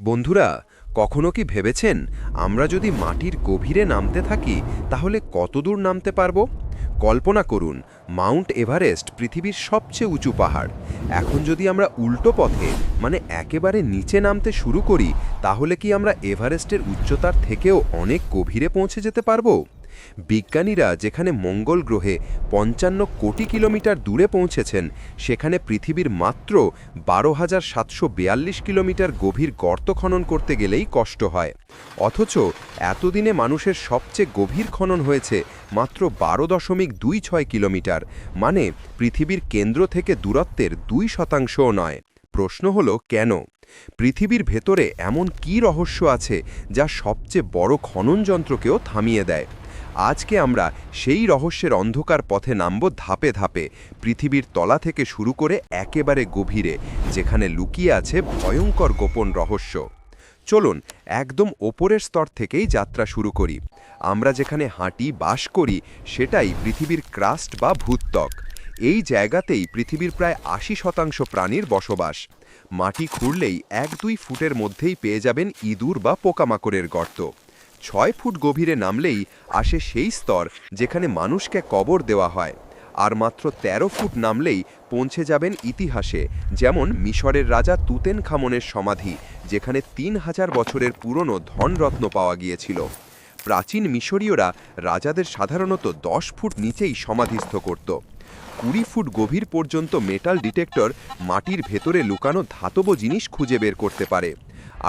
বন্ধুরা, কখনো কি ভেবেছেন আমরা যদি মাটির গভীরে নামতে থাকি, তাহলে কতদূর নামতে পারব? কল্পনা করুন, মাউন্ট এভারেস্ট পৃথিবীর সবচেয়ে উঁচু পাহাড়। এখন যদি আমরা উল্টো পথে মানে একেবারে নিচে নামতে শুরু করি, তাহলে কি আমরা এভারেস্টের উচ্চতার থেকেও অনেক গভীরে পৌঁছে যেতে পারব? বিজ্ঞানীরা যেখানে মঙ্গল গ্রহে পঞ্চান্ন কোটি কিলোমিটার দূরে পৌঁছেছেন, সেখানে পৃথিবীর মাত্র বারো হাজার সাতশো কিলোমিটার গভীর গর্ত খনন করতে গেলেই কষ্ট হয়। অথচ এতদিনে মানুষের সবচেয়ে গভীর খনন হয়েছে মাত্র বারো দশমিক দুই ছয় কিলোমিটার মানে পৃথিবীর কেন্দ্র থেকে দূরত্বের দুই শতাংশও নয়। প্রশ্ন হলো, কেন? পৃথিবীর ভেতরে এমন কী রহস্য আছে যা সবচেয়ে বড় খনন যন্ত্রকেও থামিয়ে দেয়? আজকে আমরা সেই রহস্যের অন্ধকার পথে নামব ধাপে ধাপে, পৃথিবীর তলা থেকে শুরু করে একেবারে গভীরে, যেখানে লুকিয়ে আছে ভয়ঙ্কর গোপন রহস্য। চলুন, একদম ওপরের স্তর থেকেই যাত্রা শুরু করি। আমরা যেখানে হাঁটি, বাস করি, সেটাই পৃথিবীর ক্রাস্ট বা ভূত্বক। এই জায়গাতেই পৃথিবীর প্রায় আশি শতাংশ প্রাণীর বসবাস। মাটি খুঁড়লেই এক দুই ফুটের মধ্যেই পেয়ে যাবেন ইঁদুর বা পোকামাকড়ের গর্ত। ছয় ফুট গভীরে নামলেই আসে সেই স্তর যেখানে মানুষকে কবর দেওয়া হয়। আর মাত্র ১৩ ফুট নামলেই পৌঁছে যাবেন ইতিহাসে, যেমন মিশরের রাজা তুতেন খামনের সমাধি, যেখানে তিন হাজার বছরের পুরনো ধনরত্ন পাওয়া গিয়েছিল। প্রাচীন মিশরীয়রা রাজাদের সাধারণত দশ ফুট নিচেই সমাধিস্থ করত। কুড়ি ফুট গভীর পর্যন্ত মেটাল ডিটেক্টর মাটির ভেতরে লুকানো ধাতব জিনিস খুঁজে বের করতে পারে।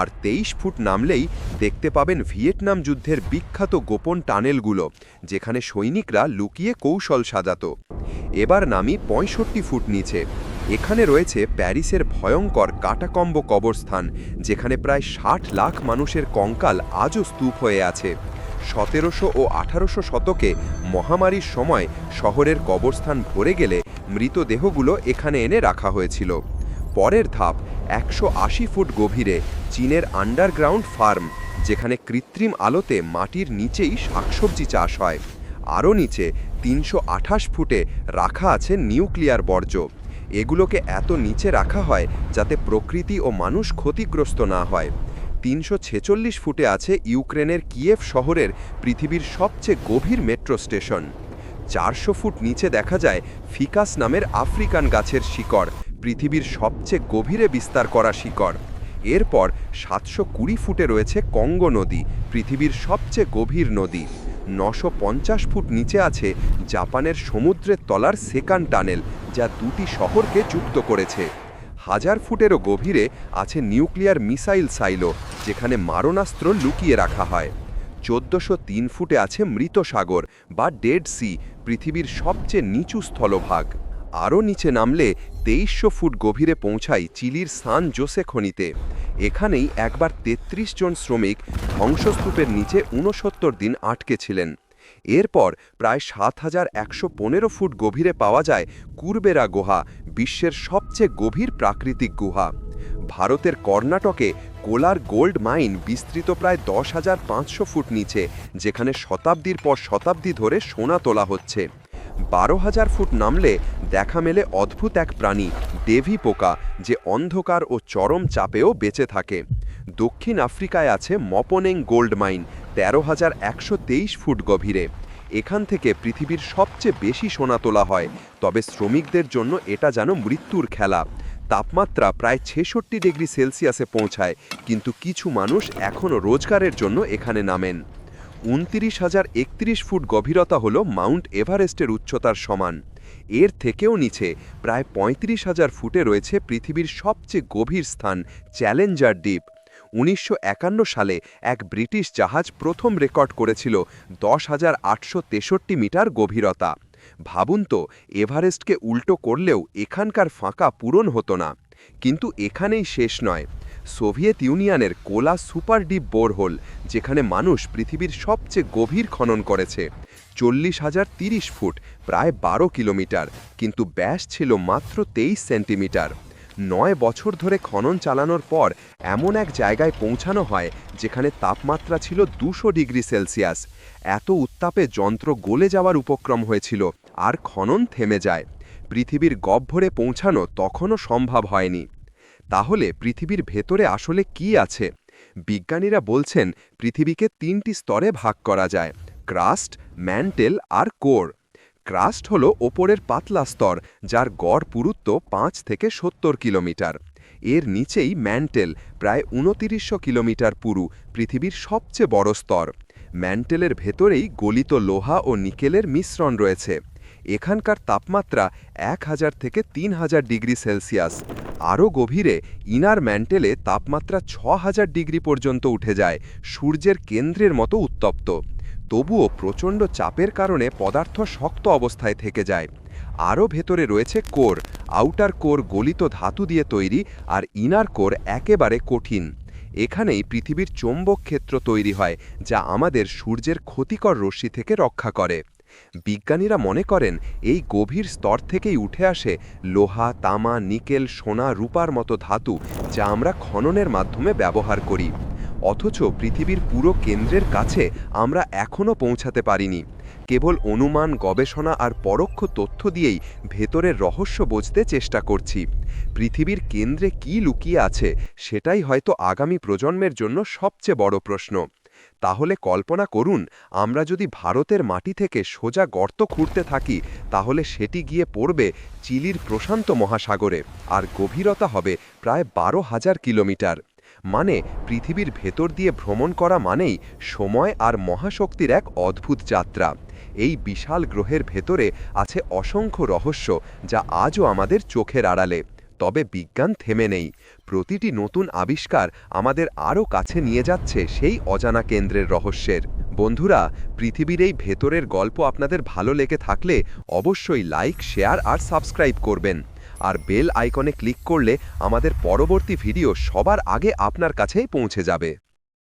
আর তেইশ ফুট নামলেই দেখতে পাবেন ভিয়েতনাম যুদ্ধের বিখ্যাত গোপন টানেলগুলো, যেখানে সৈনিকরা লুকিয়ে কৌশল সাজাত। এবার নামি পঁয়ষট্টি ফুট নিচে। এখানে রয়েছে প্যারিসের ভয়ঙ্কর কাটাকম্ব কবরস্থান, যেখানে প্রায় ষাট লাখ মানুষের কঙ্কাল আজও স্তূপ হয়ে আছে। সতেরোশো ও আঠারোশো শতকে মহামারীর সময় শহরের কবরস্থান ভরে গেলে মৃতদেহগুলো এখানে এনে রাখা হয়েছিল। পরের ধাপ, একশো আশি ফুট গভীরে চীনের আন্ডারগ্রাউন্ড ফার্ম যেখানে কৃত্রিম আলোতে মাটির নিচেই শাকসবজি চাষ হয়। আরও নিচে তিনশো আঠাশ ফুটে রাখা আছে নিউক্লিয়ার বর্জ্য। এগুলোকে এত নিচে রাখা হয় যাতে প্রকৃতি ও মানুষ ক্ষতিগ্রস্ত না হয়। তিনশো ছেচল্লিশ ফুটে আছে ইউক্রেনের কিয়েভ শহরের পৃথিবীর সবচেয়ে গভীর মেট্রো স্টেশন। চারশো ফুট নিচে দেখা যায় ফিকাস নামের আফ্রিকান গাছের শিকড় পৃথিবীর সবচেয়ে গভীরে বিস্তার করা শিকড়। এরপর সাতশো কুড়ি ফুটে রয়েছে কঙ্গো নদী, পৃথিবীর সবচেয়ে গভীর নদী। নশো পঞ্চাশ ফুট নিচে আছে জাপানের সমুদ্রের তলার সেকান টানেল, যা দুটি শহরকে যুক্ত করেছে। হাজার ফুটেরও গভীরে আছে নিউক্লিয়ার মিসাইল সাইলো, যেখানে মারণাস্ত্র লুকিয়ে রাখা হয়। চোদ্দশো তিন ফুটে আছে মৃত সাগর বা ডেড সি, পৃথিবীর সবচেয়ে নিচু স্থলভাগ। আরও নিচে নামলে তেইশশো ফুট গভীরে পৌঁছায় চিলির সান জোসে খনিতে। এখানেই একবার ৩৩ জন শ্রমিক ধ্বংসস্তূপের নিচে ঊনসত্তর দিন আটকে ছিলেন। এরপর প্রায় সাত হাজার একশো পনেরো ফুট গভীরে পাওয়া যায় কুরবেরা গুহা, বিশ্বের সবচেয়ে গভীর প্রাকৃতিক গুহা। ভারতের কর্ণাটকে কোলার গোল্ড মাইন বিস্তৃত প্রায় দশ হাজার পাঁচশো ফুট নিচে, যেখানে শতাব্দীর পর শতাব্দী ধরে সোনা তোলা হচ্ছে। বারো হাজার ফুট নামলে দেখা মেলে অদ্ভুত এক প্রাণী ডেভি পোকা, যে অন্ধকার ও চরম চাপেও বেঁচে থাকে। দক্ষিণ আফ্রিকায় আছে মপনেং গোল্ড মাইন, তেরো হাজার একশো তেইশ ফুট গভীরে। এখান থেকে পৃথিবীর সবচেয়ে বেশি সোনা তোলা হয়, তবে শ্রমিকদের জন্য এটা যেন মৃত্যুর খেলা। তাপমাত্রা প্রায় ছেষট্টি ডিগ্রি সেলসিয়াসে পৌঁছায়, কিন্তু কিছু মানুষ এখনও রোজগারের জন্য এখানে নামেন। উনতিরিশ হাজার একত্রিশ ফুট গভীরতা হল মাউন্ট এভারেস্টের উচ্চতার সমান। এর থেকেও নিচে প্রায় পঁয়ত্রিশ হাজার ফুটে রয়েছে পৃথিবীর সবচেয়ে গভীর স্থান চ্যালেঞ্জার দ্বীপ। উনিশশো সালে এক ব্রিটিশ জাহাজ প্রথম রেকর্ড করেছিল দশ হাজার আটশো মিটার গভীরতা। ভাবুন তো, এভারেস্টকে উল্টো করলেও এখানকার ফাঁকা পূরণ হতো না। কিন্তু এখানেই শেষ নয়। সোভিয়েত ইউনিয়নের কোলা সুপার ডিপ বোরহোল, যেখানে মানুষ পৃথিবীর সবচেয়ে গভীর খনন করেছে। চল্লিশ হাজার তিরিশ ফুট, প্রায় বারো কিলোমিটার, কিন্তু ব্যাস ছিল মাত্র তেইশ সেন্টিমিটার। নয় বছর ধরে খনন চালানোর পর এমন এক জায়গায় পৌঁছানো হয় যেখানে তাপমাত্রা ছিল দুশো ডিগ্রি সেলসিয়াস। এত উত্তাপে যন্ত্র গলে যাওয়ার উপক্রম হয়েছিল, আর খনন থেমে যায়। পৃথিবীর গহ্বরে পৌঁছানো তখনও সম্ভব হয়নি। তাহলে পৃথিবীর ভেতরে আসলে কি আছে? বিজ্ঞানীরা বলছেন, পৃথিবীকে তিনটি স্তরে ভাগ করা যায়। ক্রাস্ট, ম্যান্টেল আর কোর। ক্রাস্ট হল ওপরের পাতলা স্তর, যার গড় পুরুত্ব পাঁচ থেকে সত্তর কিলোমিটার। এর নিচেই ম্যান্টেল, প্রায় উনতিরিশশো কিলোমিটার পুরু, পৃথিবীর সবচেয়ে বড় স্তর। ম্যান্টেলের ভেতরেই গলিত লোহা ও নিকেলের মিশ্রণ রয়েছে। এখানকার তাপমাত্রা এক হাজার থেকে তিন হাজার ডিগ্রি সেলসিয়াস। আরও গভীরে, ইনার ম্যান্টেলে তাপমাত্রা ছ হাজার ডিগ্রি পর্যন্ত উঠে যায়, সূর্যের কেন্দ্রের মতো উত্তপ্ত। তবুও প্রচণ্ড চাপের কারণে পদার্থ শক্ত অবস্থায় থেকে যায়। আরও ভেতরে রয়েছে কোর, আউটার কোর গলিত ধাতু দিয়ে তৈরি আর ইনার কোর একেবারে কঠিন। এখানেই পৃথিবীর চৌম্বক ক্ষেত্র তৈরি হয়, যা আমাদের সূর্যের ক্ষতিকর রশ্মি থেকে রক্ষা করে। বিজ্ঞানীরা মনে করেন, এই গভীর স্তর থেকেই উঠে আসে লোহা, তামা, নিকেল, সোনা, রূপার মতো ধাতু, যা আমরা খননের মাধ্যমে ব্যবহার করি। অথচ পৃথিবীর পুরো কেন্দ্রের কাছে আমরা এখনও পৌঁছাতে পারিনি। কেবল অনুমান, গবেষণা আর পরোক্ষ তথ্য দিয়েই ভেতরের রহস্য বুঝতে চেষ্টা করছি। পৃথিবীর কেন্দ্রে কি লুকিয়ে আছে, সেটাই হয়তো আগামী প্রজন্মের জন্য সবচেয়ে বড় প্রশ্ন। তাহলে কল্পনা করুন, আমরা যদি ভারতের মাটি থেকে সোজা গর্ত খুঁড়তে থাকি, তাহলে সেটি গিয়ে পড়বে চিলির প্রশান্ত মহাসাগরে, আর গভীরতা হবে প্রায় বারো হাজার কিলোমিটার। মানে পৃথিবীর ভেতর দিয়ে ভ্রমণ করা মানেই সময় আর মহাশক্তির এক অদ্ভুত যাত্রা। এই বিশাল গ্রহের ভেতরে আছে অসংখ্য রহস্য যা আজও আমাদের চোখের আড়ালে। তবে বিজ্ঞান থেমে নেই। প্রতিটি নতুন আবিষ্কার আমাদের আরও কাছে নিয়ে যাচ্ছে সেই অজানা কেন্দ্রের রহস্যের। বন্ধুরা, পৃথিবীর এই ভেতরের গল্প আপনাদের ভালো লেগে থাকলে অবশ্যই লাইক, শেয়ার আর সাবস্ক্রাইব করবেন। আর বেল আইকনে ক্লিক করলে আমাদের পরবর্তী ভিডিও সবার আগে আপনার কাছেই পৌঁছে যাবে।